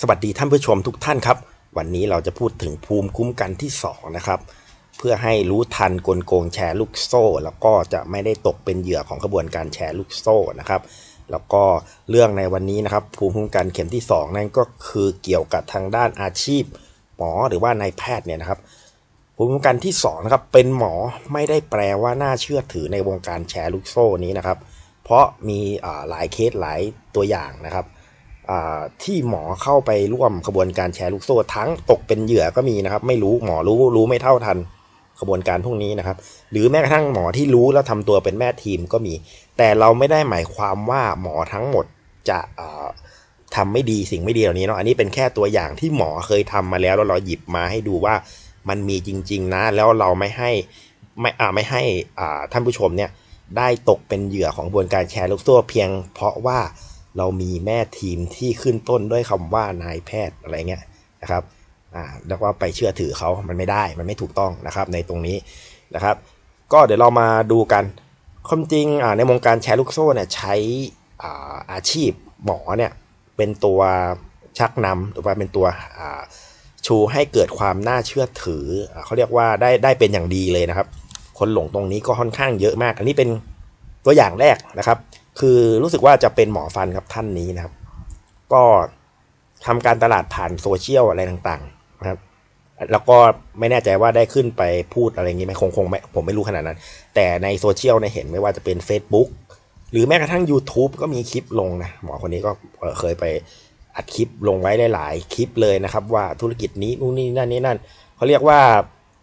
สวัสดีท่านผู้ชมทุกท่านครับ วันนี้เราจะพูดถึงภูมิคุ้มกันที่ 2 นะครับ เพื่อให้รู้ทันกลโกงแชร์ลูกโซ่ แล้วก็จะไม่ได้ตกเป็นเหยื่อของขบวนการแชร์ลูกโซ่นะครับ แล้วก็เรื่องในวันนี้นะครับ ภูมิคุ้มกันเข็มที่ 2 นั่นก็คือเกี่ยวกับทางด้านอาชีพ หมอหรือว่านายแพทย์เนี่ยนะครับ ภูมิคุ้มกันที่2นะครับเป็นหมอไม่ได้แปลว่าน่าเชื่อถือในวงการแชร์ลูกโซ่นี้นะครับ เพราะมีหลายเคสหลายตัวอย่างนะครับ ที่หมอเข้าไปร่วมขบวนการแชร์ลูกโซ่ทั้งตกเป็นเหยื่อก็มีนะครับ ไม่รู้หมอรู้รู้ไม่เท่าทันขบวนการพวกนี้นะครับ หรือแม้กระทั่งหมอที่รู้แล้วทำตัวเป็นแม่ทีมก็มี แต่เราไม่ได้หมายความว่าหมอทั้งหมดจะทำไม่ดีสิ่งไม่ดีเหล่านี้เนาะอันนี้เป็นแค่ตัวอย่างที่หมอเคยทำมาแล้วแล้วเราหยิบมาให้ดูว่ามันมีจริง ๆ นะ แล้วเราไม่ให้ไม่อ่าไม่ให้อ่าท่านผู้ชมเนี่ยได้ตกเป็นเหยื่อของกระบวนการแชร์ลูกโซ่เพียง เพราะว่า เรามีแม่ทีมที่ขึ้นต้นด้วยคำว่านายแพทย์อะไรเงี้ยนะครับอ่าแล้วก็ไปเชื่อถือเขามันไม่ได้มันไม่ถูกต้องนะครับในตรงนี้นะครับ ก็เดี๋ยวเรามาดูกันความจริงในวงการแชร์ลูกโซ่เนี่ยใช้อาอาชีพหมอเนี่ยเป็นตัวชักนำหรือว่าเป็นตัวชูให้เกิดความน่าเชื่อถือเขาเรียกว่าได้ได้เป็นอย่างดีเลยนะครับ คนหลงตรงนี้ก็ค่อนข้างเยอะมาก อันนี้เป็นตัวอย่างแรกนะครับ คือรู้สึกว่าจะเป็นหมอฟันครับท่านนี้นะครับ ก็ทำการตลาดผ่านโซเชียลอะไรต่างๆนะครับ แล้วก็ไม่แน่ใจว่าได้ขึ้นไปพูดอะไรอย่างนี้ไหมคงคงไม่ผมไม่รู้ขนาดนั้น แต่ในโซเชียลเนี่ยเห็นไม่ว่าจะเป็น Facebook หรือแม้กระทั่ง YouTube ก็มีคลิปลงนะ หมอคนนี้ก็เคยไปอัดคลิปลงไว้หลาย ๆ คลิปเลยนะครับ ว่าธุรกิจนี้นู่นนี่นั่นนี่นั่นเขาเรียกว่า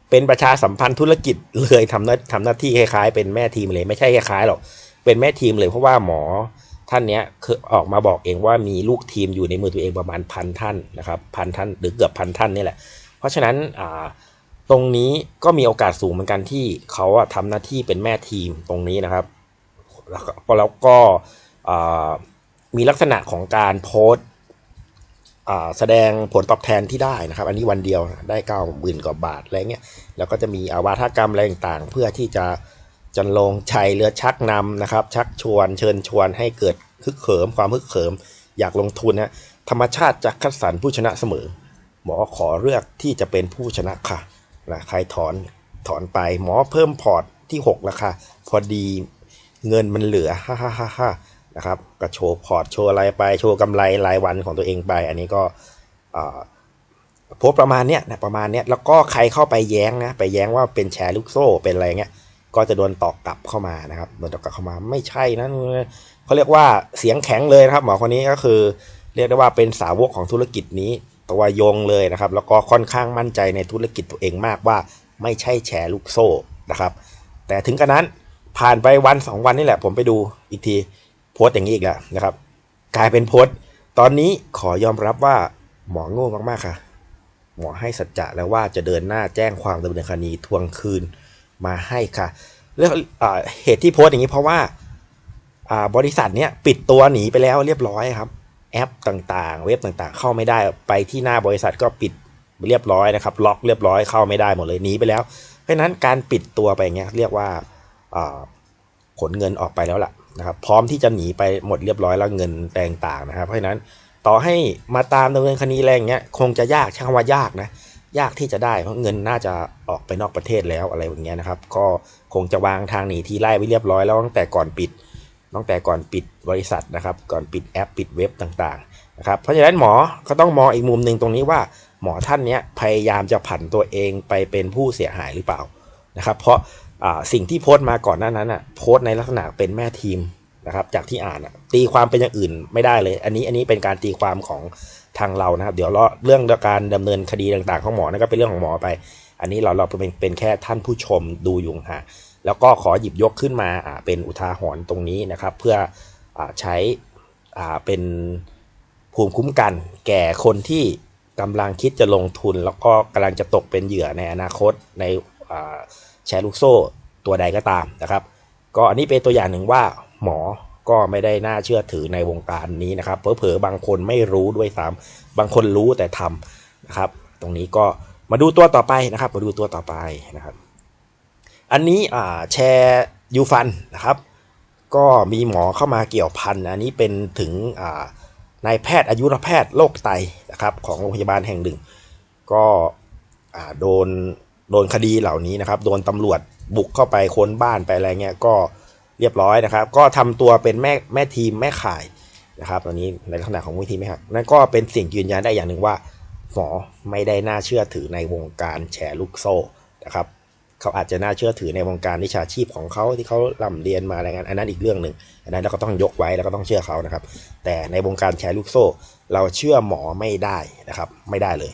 เป็นประชาสัมพันธ์ธุรกิจเลยทำหน้าทำหน้าที่คล้ายๆ เป็นแม่ทีมเลย ไม่ใช่คล้ายๆหรอก เป็นแม่ทีมเลยเพราะว่าหมอท่านเนี้ยคือออกมาบอกเองว่ามีลูกทีมอยู่ในมือตัวเองประมาณพันท่านนะครับพันท่านหรือเกือบพันท่านนี่แหละ เพราะฉะนั้นตรงนี้ก็มีโอกาสสูงเหมือนกันที่เขาทำหน้าที่เป็นแม่ทีมตรงนี้นะครับแล้วก็มีลักษณะของการโพสแสดงผลตอบแทนที่ได้นะครับ อันนี้วันเดียวได้เก้าหมื่นกว่าบาทอะไรเงี้ยแล้วก็จะมีอาวาทกรรมอะไรต่างๆ เพื่อที่จะ จันลงชัยเรือชักนำนะครับ ชักชวนเชิญชวนให้เกิดฮึกเขิมความฮึกเขิม อยากลงทุนนะธรรมชาติจะคัดสรรผู้ชนะเสมอ หมอขอเลือกที่จะเป็นผู้ชนะค่ะนะใครถอนถอนไปหมอเพิ่มพอร์ตที่6ราคาพอดีเงินมันเหลือฮ่าฮ่าฮ่าฮ่านะครับก็โชว์พอร์ตโชว์อะไรไปโชว์กำไรรายวันของตัวเองไป อันนี้ก็โพสประมาณเนี้ยนะประมาณเนี้ยแล้วก็ใครเข้าไปแย้งนะไปแย้งว่าเป็นแชร์ลูกโซ่เป็นอะไรเงี้ย ก็จะโดนตอกกลับเข้ามานะครับโดนตอกกลับเข้ามาไม่ใช่นะเขาเรียกว่าเสียงแข็งเลยนะครับ หมอคนนี้ก็คือ เรียกได้ว่าเป็นสาวกของธุรกิจนี้ตัวยงเลยนะครับ แล้วก็ค่อนข้างมั่นใจในธุรกิจตัวเองมากว่า ไม่ใช่แชร์ลูกโซ่นะครับ แต่ถึงกระนั้นผ่านไปวันสองวันนี่แหละ ผมไปดูอีกทีโพสต์อย่างนี้อีกแล้วนะครับ กลายเป็นโพสต์ ตอนนี้ขอยอมรับว่าหมอโง่มากๆค่ะ หมอให้สัจจะแล้วว่าจะเดินหน้าแจ้งความดำเนินคดีทวงคืน มาให้ค่ะเรื่องเหตุที่โพสต์อย่างนี้เพราะว่าบริษัทเนี้ยปิดตัวหนีไปแล้วเรียบร้อยครับ แอปต่างๆ เว็บต่างๆ เข้าไม่ได้ไปที่หน้าบริษัทก็ปิดเรียบร้อยนะครับ ล็อกเรียบร้อยเข้าไม่ได้หมดเลยหนีไปแล้ว เพราะนั้นการปิดตัวไปอย่างเงี้ยเรียกว่าขนเงินออกไปแล้วล่ะนะครับ พร้อมที่จะหนีไปหมดเรียบร้อยแล้วเงินต่างๆนะครับ เพราะฉะนั้นต่อให้มาตามดำเนินคดีแรงเงี้ยคงจะยากใช้คำว่ายากนะ ยากที่จะได้เพราะเงินน่าจะออกไปนอกประเทศแล้วอะไรอย่างเงี้ยนะครับ ก็คงจะวางทางหนีที่ไล่ไว้เรียบร้อยแล้วตั้งแต่ก่อนปิดตั้งแต่ก่อนปิดบริษัทนะครับ ก่อนปิดแอปปิดเว็บต่างๆนะครับเพราะฉะนั้นหมอก็ต้องมองอีกมุมหนึ่งตรงนี้ว่า หมอท่านนี้พยายามจะผันตัวเองไปเป็นผู้เสียหายหรือเปล่านะครับ เพราะสิ่งที่โพสต์มาก่อนหน้านั้นอะโพสต์ในลักษณะเป็นแม่ทีมนะครับ จากที่อ่าน ตีความเป็นอย่างอื่นไม่ได้เลย อันนี้อันนี้เป็นการตีความของทางเรานะครับ เดี๋ยวเรื่องการดำเนินคดีต่างๆ ของหมอนั่นก็เป็นเรื่องของหมอไป อันนี้เราเราเป็นเป็นแค่ท่านผู้ชมดูอยู่ฮะแล้วก็ขอหยิบยกขึ้นมาเป็นอุทาหรณ์ตรงนี้นะครับ เพื่ออใช้เป็นภูมิคุ้มกันแก่คนที่กำลังคิดจะลงทุน แล้วก็กำลังจะตกเป็นเหยื่อในอนาคตในแชร์ลูกโซ่ตัวใดก็ตามนะครับ ก็อันนี้เป็นตัวอย่างหนึ่งว่าหมอ ก็ไม่ได้น่าเชื่อถือในวงการนี้นะครับเผลอๆบางคนไม่รู้ด้วยซ้ำบางคนรู้แต่ทำนะครับ ตรงนี้ก็มาดูตัวต่อไปนะครับ มาดูตัวต่อไปนะครับ อันนี้แชร์ยูฟันนะครับ ก็มีหมอเข้ามาเกี่ยวพันอันนี้เป็นถึงนายแพทย์อายุรแพทย์โรคไตนะครับของโรงพยาบาลแห่งหนึ่ง ก็โดนโดนคดีเหล่านี้นะครับ โดนตำรวจบุกเข้าไปค้นบ้านไปอะไรเงี้ยก็ เรียบร้อยนะครับ ก็ทำตัวเป็นแม่แม่ทีมแม่ข่ายนะครับตอนนี้ในลักษณะของวิธีแม่ข่ายนั่นก็เป็นสิ่งยืนยันได้อย่างหนึ่งว่าหมอไม่ได้น่าเชื่อถือในวงการแชร์ลูกโซ่นะครับเขาอาจจะน่าเชื่อถือในวงการวิชาชีพของเขาที่เขาล่ำเรียนมาอะไรเงี้ยอันนั้นอีกเรื่องหนึ่งอันนั้นเราก็ต้องยกไว้แล้วก็ต้องเชื่อเขานะครับ แต่ในวงการแชร์ลูกโซ่ เราเชื่อหมอไม่ได้นะครับ ไม่ได้เลย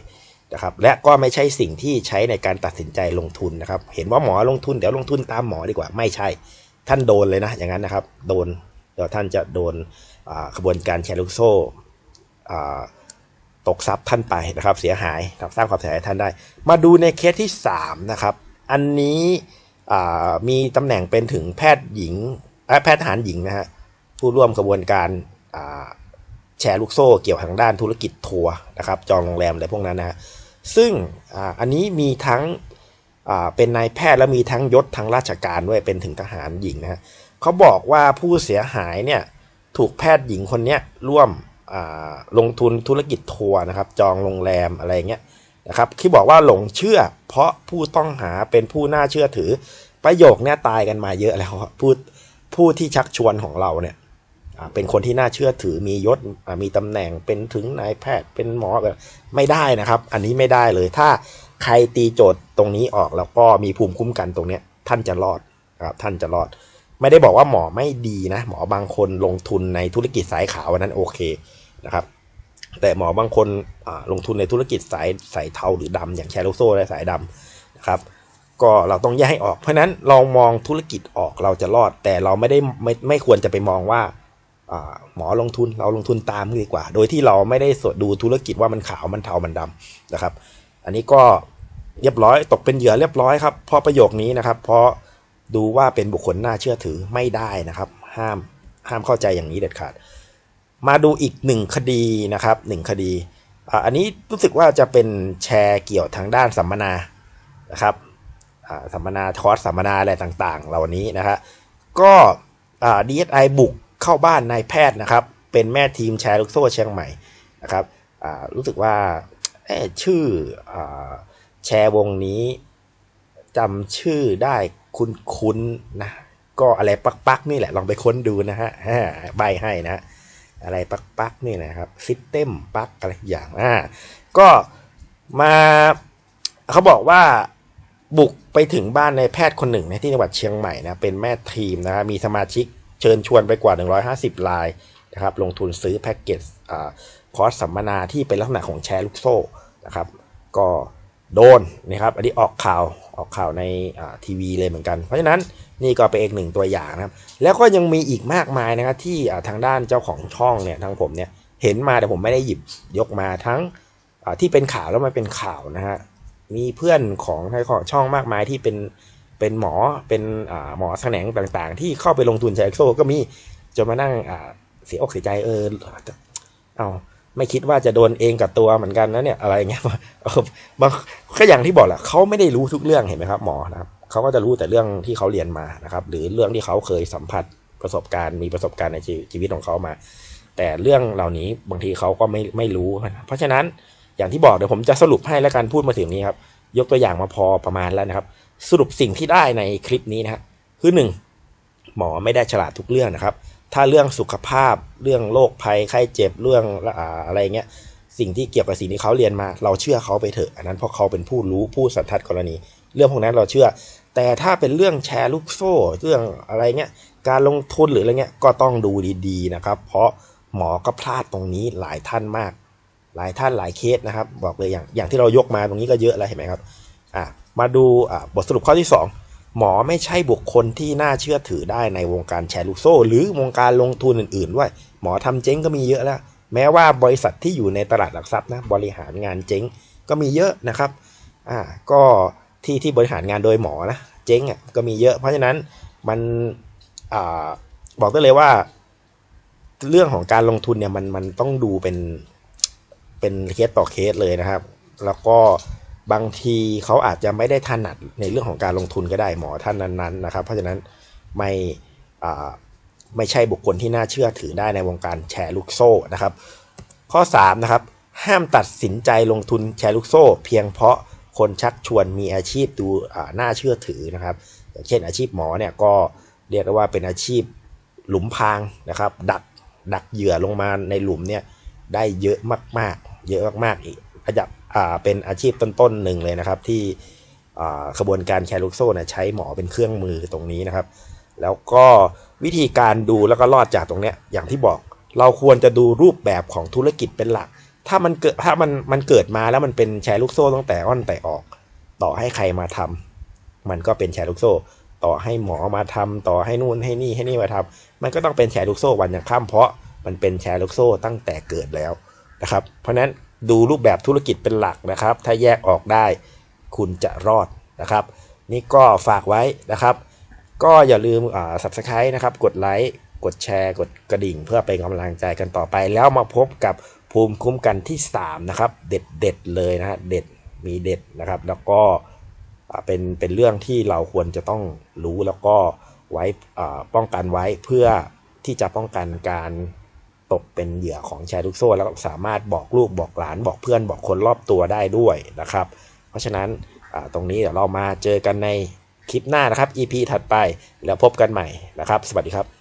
นะครับ และก็ไม่ใช่สิ่งที่ใช้ในการตัดสินใจลงทุนนะครับ เห็นว่าหมอลงทุนเดี๋ยวลงทุนตามหมอดีกว่าไม่ใช่ ท่านโดนเลยนะอย่างนั้นนะครับ โดนเดี๋ยวท่านจะโดนขบวนการแชร์ลูกโซ่ตกทรัพย์ท่านไปนะครับ เสียหายครับสร้างความเสียหายท่านได้ มาดูในเคสที่3นะครับอันนี้มีตำแหน่งเป็นถึงแพทย์หญิงแพทย์ทหารหญิงนะฮะผู้ร่วมกระบวนการแชร์ลูกโซ่เกี่ยวทางด้านธุรกิจทัวร์นะครับจองโรงแรมอะไรพวกนั้นนะฮะซึ่งออันนี้มีทั้ง เป็นนายแพทย์และมีทั้งยศทางราชการด้วยเป็นถึงทหารหญิงนะฮะเขาบอกว่าผู้เสียหายเนี่ยถูกแพทย์หญิงคนนี้ร่วมลงทุนธุรกิจทัวร์นะครับ จองโรงแรมอะไรเงี้ยนะครับที่บอกว่าหลงเชื่อ เพราะผู้ต้องหาเป็นผู้น่าเชื่อถือ ประโยคนี้ตายกันมาเยอะแล้วอะผู้ผู้ที่ชักชวนของเราเนี่ยเป็นคนที่น่าเชื่อถือมียศมีตำแหน่งเป็นถึงนายแพทย์เป็นหมอแบบไม่ได้นะครับ อันนี้ไม่ได้เลยถ้า ใครตีโจทย์ตรงนี้ออกแล้วก็มีภูมิคุ้มกันตรงเนี้ย ท่านจะรอดครับท่านจะรอด ไม่ได้บอกว่าหมอไม่ดีนะ หมอบางคนลงทุนในธุรกิจสายขาวอันนั้นโอเคนะครับ แต่หมอบางคนลงทุนในธุรกิจสายสายเทาหรือดำอย่างแชร์ลูกโซ่และสายดำนะครับ ก็เราต้องแยกให้ออก เพราะนั้นเรามองธุรกิจออกเราจะรอด แต่เราไม่ได้ไม่ไม่ควรจะไปมองว่าหมอลงทุนเราลงทุนตามดีกว่า โดยที่เราไม่ได้สดดูธุรกิจว่ามันขาวมันเทามันดำนะครับ อันนี้ก็เรียบร้อยตกเป็นเหยื่อเรียบร้อยครับเพราะประโยคนี้นะครับ เพราะดูว่าเป็นบุคคลน่าเชื่อถือไม่ได้นะครับ ห้ามห้ามเข้าใจอย่างนี้เด็ดขาด มาดูอีกหนึ่งคดีนะครับหนึ่งคดีอันนี้รู้สึกว่าจะเป็นแชร์เกี่ยวทางด้านสัมมนานะครับสัมมนาคอร์สสัมมนาอะไรต่างๆ เหล่านี้นะฮะก็อ่า DSI บุกเข้าบ้านนายแพทย์นะครับ เป็นแม่ทีมแชร์ลูกโซ่เชียงใหม่นะครับรู้สึกว่า เอ๊ชื่ออแชร์วงนี้จำชื่อได้คุ้นๆนะ ก็อะไรปักๆนี่แหละ ลองไปค้นดูนะฮะใบให้นะอะไรปักๆนี่นะครับซิสเต็มปักอะไรอย่างอ่าก็มาเขาบอกว่าบุกไปถึงบ้านในแพทย์คนหนึ่งนะที่จังหวัดเชียงใหม่นะ เป็นแม่ทีมนะครับมีสมาชิกเชิญชวนไปกว่า 150รายนะครับ ลงทุนซื้อแพ็กเกจอ่า คอร์สสัมมนาที่เป็นลักษณะของแชร์ลูกโซ่นะครับ ก็โดนนะครับ อันนี้ออกข่าวออกข่าวในทีวีเลยเหมือนกัน เพราะฉะนั้นนี่ก็เป็นอีกหนึ่งตัวอย่างนะครับ แล้วก็ยังมีอีกมากมายนะครับที่ทางด้านเจ้าของช่องเนี่ยทางผมเนี่ยเห็นมาแต่ผมไม่ได้หยิบยกมาทั้งที่เป็นข่าวแล้วมันเป็นข่าวนะฮะมีเพื่อนของใครของช่องมากมายที่เป็นเป็นหมอเป็นหมอแขนงต่างๆ ที่เข้าไปลงทุนแชร์โซ่ก็มีจนมานั่งเสียอกเสียใจเออเอา ไม่คิดว่าจะโดนเองกับตัวเหมือนกันนะเนี่ยอะไรเงี้ยบางก็อย่างที่บอกแหละเขาไม่ได้รู้ทุกเรื่องเห็นไหมครับหมอนะครับเขาก็จะรู้แต่เรื่องที่เขาเรียนมานะครับ หรือเรื่องที่เขาเคยสัมผัสประสบการณ์มีประสบการณ์ในชีวิตของเขามา แต่เรื่องเหล่านี้บางทีเขาก็ไม่ไม่รู้ เพราะฉะนั้นอย่างที่บอกเดี๋ยวผมจะสรุปให้แล้วกันพูดมาถึงนี้ครับยกตัวอย่างมาพอประมาณแล้วนะครับ สรุปสิ่งที่ได้ในคลิปนี้นะครับคือหนึ่งหมอไม่ได้ฉลาดทุกเรื่องนะครับ ถ้าเรื่องสุขภาพเรื่องโรคภัยไข้เจ็บเรื่องอะไรเงี้ยสิ่งที่เกี่ยวกับสิ่งที่เขาเรียนมา เราเชื่อเขาไปเถอะ อันนั้นเพราะเขาเป็นผู้รู้ผู้สันทัดกรณี เรื่องพวกนั้นเราเชื่อ แต่ถ้าเป็นเรื่องแชร์ลูกโซ่ เรื่องอะไรเงี้ยการลงทุนหรืออะไรเงี้ยก็ต้องดูดีๆนะครับ เพราะหมอก็พลาดตรงนี้หลายท่านมาก หลายท่านหลายเคสนะครับ บอกเลยอย่างอย่างที่เรายกมาตรงนี้ก็เยอะแล้วเห็นไหมครับอะมาดูอะบทสรุปข้อที่ 2 หมอไม่ใช่บุคคลที่น่าเชื่อถือได้ในวงการแชร์ลูกโซ่ หรือวงการลงทุนอื่นๆด้วยหมอทำเจ๊งก็มีเยอะแล้ว แม้ว่าบริษัทที่อยู่ในตลาดหลักทรัพย์นะบริหารงานเจ๊งก็มีเยอะนะครับอ่าก็ที่ที่บริหารงานโดยหมอนะเจ๊งอะก็มีเยอะ เพราะฉะนั้นมันอ่าบอกได้เลยว่า เรื่องของการลงทุนเนี่ยมันมันต้องดูเป็นเป็นเคสต่อเคสเลยนะครับ แล้วก็ บางทีเขาอาจจะไม่ได้ถนัดในเรื่องของการลงทุนก็ได้หมอท่านนั้นๆนะครับ เพราะฉะนั้นไม่ไม่ใช่บุคคลที่น่าเชื่อถือได้ในวงการแชร์ลูกโซ่นะครับ ข้อ3นะครับห้ามตัดสินใจลงทุนแชร์ลูกโซ่ เพียงเพราะคนชักชวนมีอาชีพดูน่าเชื่อถือนะครับ อย่างเช่นอาชีพหมอเนี่ยก็เรียกได้ว่าเป็นอาชีพหลุมพรางนะครับ ดักดักเหยื่อลงมาในหลุมเนี่ยได้เยอะมากๆ เยอะมากๆอีกระดับ เป็นอาชีพต้นๆหนึ่งเลยนะครับ ที่อ่าขบวนการแชร์ลูกโซ่ใช้หมอเป็นเครื่องมือตรงนี้นะครับ แล้วก็วิธีการดูแล้วก็รอดจากตรงเนี้ยอย่างที่บอกเราควรจะดูรูปแบบของธุรกิจเป็นหลัก ถ้ามันเกิดถ้ามันมันเกิดมาแล้วมันเป็นแชร์ลูกโซ่ตั้งแต่อ้อนแต่ออก ต่อให้ใครมาทำมันก็เป็นแชร์ลูกโซ่ ต่อให้หมอมาทำต่อให้นู่นให้นี่ให้นี่มาทำมันก็ต้องเป็นแชร์ลูกโซ่วันอย่างข้ามเพราะมันเป็นแชร์ลูกโซ่ตั้งแต่เกิดแล้วนะครับ เพราะฉะนั้น ดูรูปแบบธุรกิจเป็นหลักนะครับ ถ้าแยกออกได้คุณจะรอดนะครับ นี่ก็ฝากไว้นะครับ ก็อย่าลืมอ่า subscribe นะครับ กดไลค์ กดแชร์ กดกระดิ่ง เพื่อเป็นกำลังใจกันต่อไป แล้วมาพบกับภูมิคุ้มกันที่ 3 นะครับ เด็ดเด็ดเลยนะฮะเด็ดมีเด็ดนะครับ แล้วก็อ่าเป็นเป็นเรื่องที่เราควรจะต้องรู้แล้วก็ไว้อ่าป้องกันไว้เพื่อที่จะป้องกันการ ตกเป็นเหยื่อของแชร์ลูกโซ่ แล้วก็สามารถบอกลูกบอกหลานบอกเพื่อนบอกคนรอบตัวได้ด้วยนะครับ เพราะฉะนั้นตรงนี้เดี๋ยวเรามาเจอกันในคลิปหน้านะครับ EP ถัดไปแล้วพบกันใหม่นะครับ สวัสดีครับ